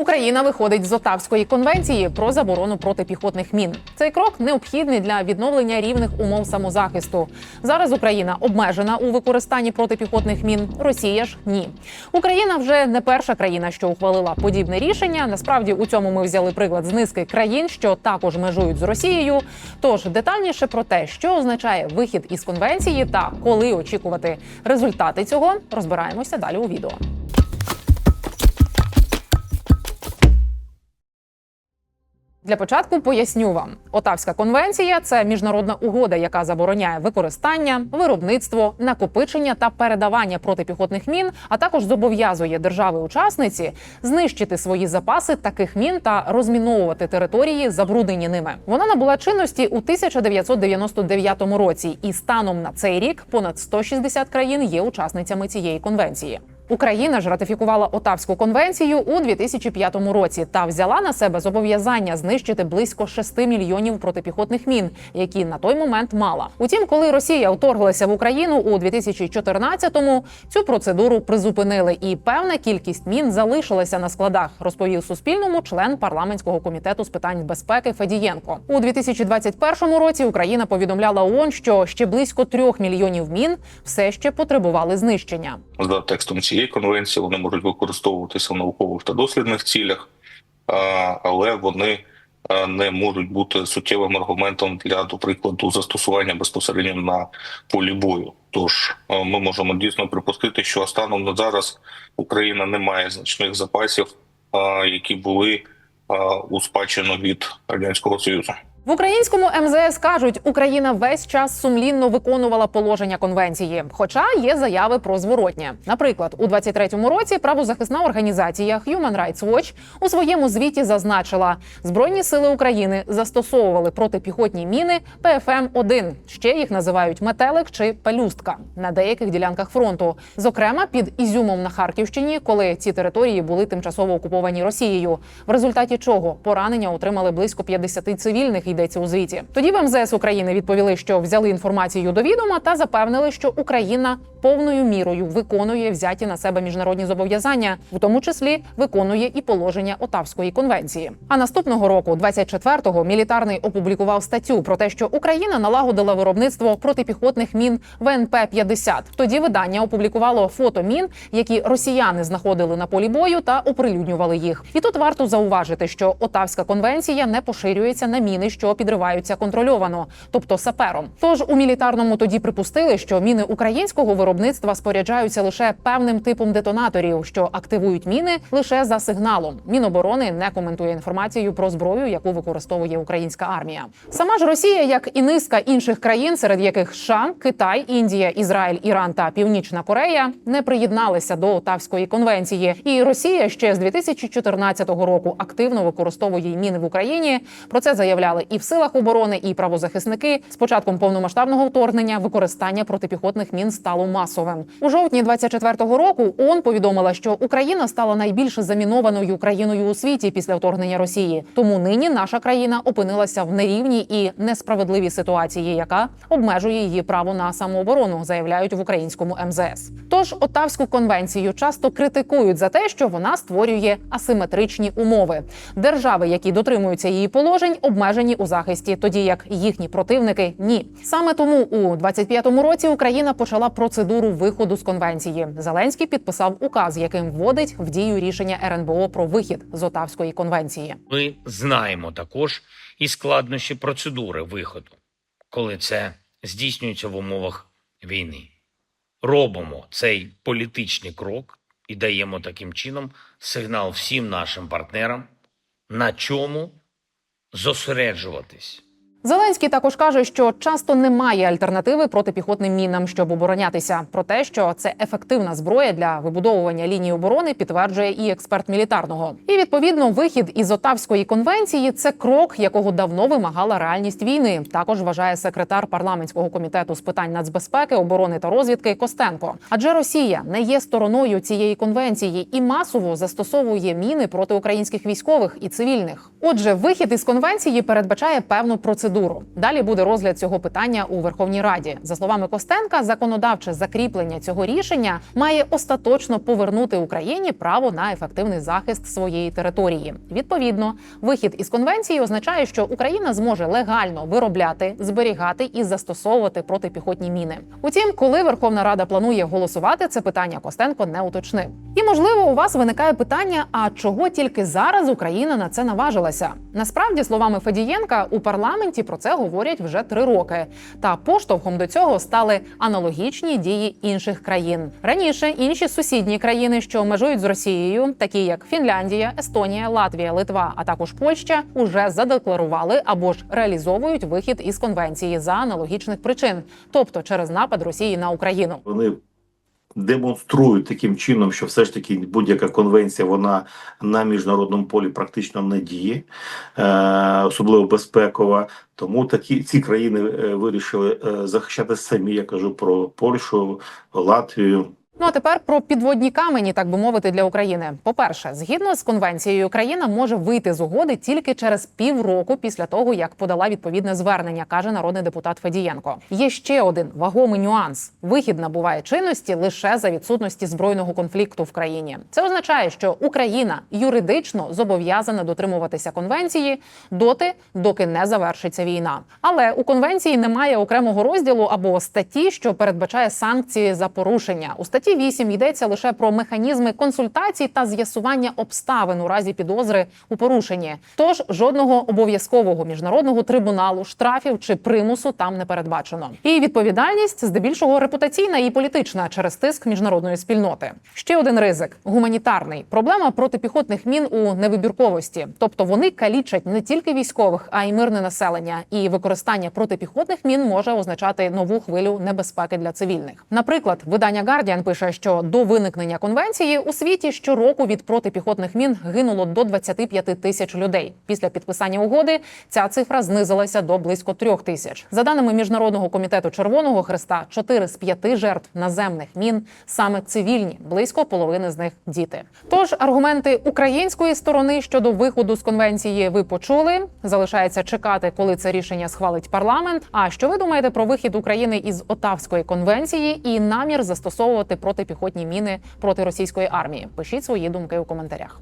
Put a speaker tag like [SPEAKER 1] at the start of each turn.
[SPEAKER 1] Україна виходить з Отавської конвенції про заборону протипіхотних мін. Цей крок необхідний для відновлення рівних умов самозахисту. Зараз Україна обмежена у використанні протипіхотних мін. Росія ж ні. Україна вже не перша країна, що ухвалила подібне рішення. Насправді у цьому ми взяли приклад з низки країн, що також межують з Росією. Тож детальніше про те, що означає вихід із конвенції та коли очікувати результати цього, розбираємося далі у відео. Для початку поясню вам: Отавська конвенція це міжнародна угода, яка забороняє використання, виробництво, накопичення та передавання протипіхотних мін, а також зобов'язує держави-учасниці знищити свої запаси таких мін та розміновувати території, забруднені ними. Вона набула чинності у 1999 році, і станом на цей рік понад 160 країн є учасницями цієї конвенції. Україна ж ратифікувала Отавську конвенцію у 2005 році та взяла на себе зобов'язання знищити близько 6 мільйонів протипіхотних мін, які на той момент мала. Утім, коли Росія вторглася в Україну у 2014-му, цю процедуру призупинили, і певна кількість мін залишилася на складах, розповів Суспільному член парламентського комітету з питань безпеки Федієнко. У 2021 році Україна повідомляла ООН, що ще близько трьох мільйонів мін все ще потребували знищення.
[SPEAKER 2] за текстом цієї конвенції вони можуть використовуватися в наукових та дослідних цілях, але вони не можуть бути суттєвим аргументом для, до прикладу, застосування безпосередньо на полі бою. Тож ми можемо дійсно припустити, що станом на зараз Україна не має значних запасів, які були у спадщину від радянського союзу.
[SPEAKER 1] В українському МЗС кажуть, Україна весь час сумлінно виконувала положення конвенції, хоча є заяви про зворотнє. Наприклад, у 23-му році правозахисна організація Human Rights Watch у своєму звіті зазначила, збройні сили України застосовували протипіхотні міни ПФМ-1, ще їх називають метелик чи пелюстка на деяких ділянках фронту, зокрема під Ізюмом на Харківщині, коли ці території були тимчасово окуповані Росією. В результаті чого поранення отримали близько 50 цивільних. Йдеться у звіті. Тоді в МЗС України відповіли, що взяли інформацію до відома та запевнили, що Україна повною мірою виконує взяті на себе міжнародні зобов'язання, в тому числі виконує і положення Отавської конвенції. А наступного року, 24-го, мілітарний опублікував статтю про те, що Україна налагодила виробництво протипіхотних мін ВНП 50 Тоді видання опублікувало фото мін, які росіяни знаходили на полі бою та оприлюднювали їх. І тут варто зауважити, що Отавська конвенція не поширюється на міни, що підриваються контрольовано, тобто сапером. Тож у мілітарному тоді припустили, що міни українського виробництва споряджаються лише певним типом детонаторів, що активують міни лише за сигналом. Міноборони не коментує інформацію про зброю, яку використовує українська армія. Сама ж Росія, як і низка інших країн, серед яких США, Китай, Індія, Ізраїль, Іран та Північна Корея, не приєдналися до Отавської конвенції. І Росія ще з 2014 року активно використовує міни в Україні. Про це заявляли і в силах оборони, і правозахисники. З початком повномасштабного вторгнення використання протипіхотних мін стало масовим. У жовтні 24-го року ООН повідомила, що Україна стала найбільш замінованою країною у світі після вторгнення Росії. Тому нині наша країна опинилася в нерівній і несправедливій ситуації, яка обмежує її право на самооборону, заявляють в українському МЗС. Тож Отавську конвенцію часто критикують за те, що вона створює асиметричні умови. Держави, які дотримуються її положень, обмежені у захисті, тоді як їхні противники ні. Саме тому у 25-му році Україна почала процедуру виходу з конвенції. Зеленський підписав указ, яким вводить в дію рішення РНБО про вихід з Отавської конвенції.
[SPEAKER 3] Ми знаємо також і складнощі процедури виходу, коли це здійснюється в умовах війни. Робимо цей політичний крок і даємо таким чином сигнал всім нашим партнерам, на чому зосереджуватись.
[SPEAKER 1] Зеленський також каже, що часто немає альтернативи протипіхотним мінам, щоб оборонятися. Про те, що це ефективна зброя для вибудовування лінії оборони, підтверджує і експерт мілітарного. І відповідно вихід із Отавської конвенції це крок, якого давно вимагала реальність війни. Також вважає секретар парламентського комітету з питань нацбезпеки, оборони та розвідки Костенко. Адже Росія не є стороною цієї конвенції і масово застосовує міни проти українських військових і цивільних. Отже, вихід із конвенції передбачає певну процедуру процедуру. Далі буде розгляд цього питання у Верховній Раді. За словами Костенка, законодавче закріплення цього рішення має остаточно повернути Україні право на ефективний захист своєї території. Відповідно, вихід із конвенції означає, що Україна зможе легально виробляти, зберігати і застосовувати протипіхотні міни. Утім, коли Верховна Рада планує голосувати, це питання Костенко не уточнив. І можливо, у вас виникає питання: а чого тільки зараз Україна на це наважилася? Насправді, словами Федієнка, у парламенті про це говорять вже три роки. Та поштовхом до цього стали аналогічні дії інших країн. Раніше інші сусідні країни, що межують з Росією, такі як Фінляндія, Естонія, Латвія, Литва, а також Польща, уже задекларували або ж реалізовують вихід із конвенції за аналогічних причин, тобто через напад Росії на Україну.
[SPEAKER 4] Вони демонструють таким чином, що все ж таки будь-яка конвенція вона на міжнародному полі практично не діє, е, особливо безпекова. Тому такі ці країни е, вирішили е, захищати самі. Я кажу про Польщу, Латвію.
[SPEAKER 1] Ну а тепер про підводні камені, так би мовити, для України. По-перше, згідно з конвенцією, Україна може вийти з угоди тільки через півроку після того, як подала відповідне звернення, каже народний депутат Федієнко. Є ще один вагомий нюанс: вихід набуває чинності лише за відсутності збройного конфлікту в країні. Це означає, що Україна юридично зобов'язана дотримуватися конвенції доти, доки не завершиться війна. Але у конвенції немає окремого розділу або статті, що передбачає санкції за порушення. У статті 8 йдеться лише про механізми консультацій та з'ясування обставин у разі підозри у порушенні. Тож жодного обов'язкового міжнародного трибуналу, штрафів чи примусу там не передбачено. І відповідальність здебільшого репутаційна і політична через тиск міжнародної спільноти. Ще один ризик гуманітарний. Проблема протипіхотних мін у невибірковості, тобто вони калічать не тільки військових, а й мирне населення. І використання протипіхотних мін може означати нову хвилю небезпеки для цивільних. Наприклад, видання Guardian пише, що до виникнення конвенції у світі щороку від протипіхотних мін гинуло до 25 тисяч людей. Після підписання угоди ця цифра знизилася до близько трьох тисяч. За даними міжнародного комітету Червоного Христа, 4 з 5 жертв наземних мін саме цивільні, близько половини з них діти. Тож аргументи української сторони щодо виходу з конвенції ви почули. Залишається чекати, коли це рішення схвалить парламент. А що ви думаєте про вихід України із Отавської конвенції і намір застосовувати протипіхотні міни проти російської армії? Пишіть свої думки у коментарях.